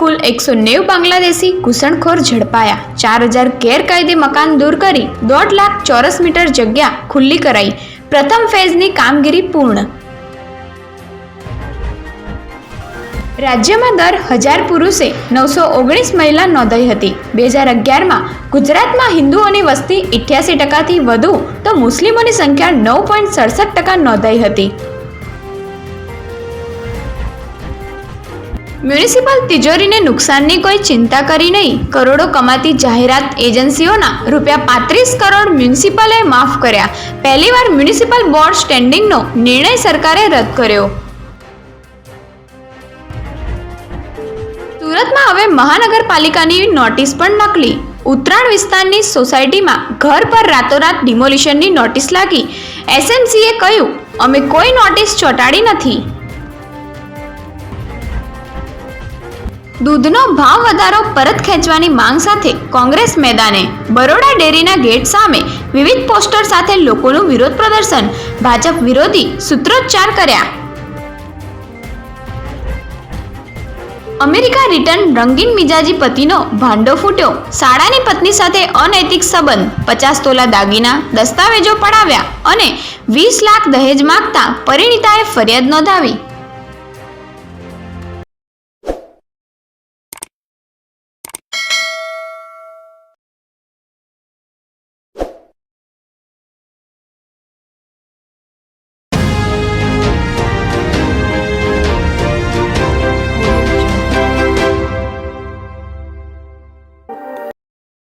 કુલ એકસો નેવું બાંગ્લાદેશી ઘૂસણખોર ઝડપાયા. ચાર હજાર ગેરકાયદે મકાન દૂર કરી દોઢ લાખ ચોરસ મીટર જગ્યા ખુલ્લી કરાઈ. પ્રથમ ફેઝની કામગીરી પૂર્ણ. રાજ્યમાં દર હજાર પુરુષે નવસો ઓગણીસ મહિલા નોંધાઈ હતી. બે હજાર અગિયારમાં ગુજરાતમાં હિન્દુઓની વસ્તી ઇઠ્યાસી ટકાથી વધુ તો મુસ્લિમોની સંખ્યા નવ પોઈન્ટ સડસઠ ટકા નોંધાઈ હતી. મ્યુનિસિપલ તિજોરીને નુકસાનની કોઈ ચિંતા કરી નહીં. કરોડો કમાતી જાહેરાત એજન્સીઓના રૂપિયા પાંત્રીસ કરોડ મ્યુનિસિપલે માફ કર્યા. પહેલીવાર મ્યુનિસિપલ બોર્ડ સ્ટેન્ડિંગનો નિર્ણય સરકારે રદ કર્યો. સુરતમાં હવે મહાનગરપાલિકાની નોટિસ પણ નકલી. ઉત્તરાયણ વિસ્તારની સોસાયટીમાં ઘર પર રાતોરાત ડિમોલિશનની નોટિસ લાગી. એસએમસીએ કહ્યું, અમે કોઈ નોટિસ ચોંટાડી નથી. દૂધનો ભાવ વધારો પરત ખેંચવાની માંગ સાથે કોંગ્રેસ મેદાને બરોડા ડેરીના ગેટ સામે વિવિધ પોસ્ટર સાથે લોકોનું વિરોધ પ્રદર્શન. ભાજપ વિરોધી સૂત્રોચ્ચાર કર્યા. અમેરિકા રિટર્ન રંગીન મિજાજી પતિનો ભાંડો ફૂટ્યો. શાળાની પત્ની સાથે અનૈતિક સંબંધ. પચાસ તોલા દાગીના, દસ્તાવેજો પડાવ્યા અને વીસ લાખ દહેજ માગતા પરિણીતાએ ફરિયાદ નોંધાવી.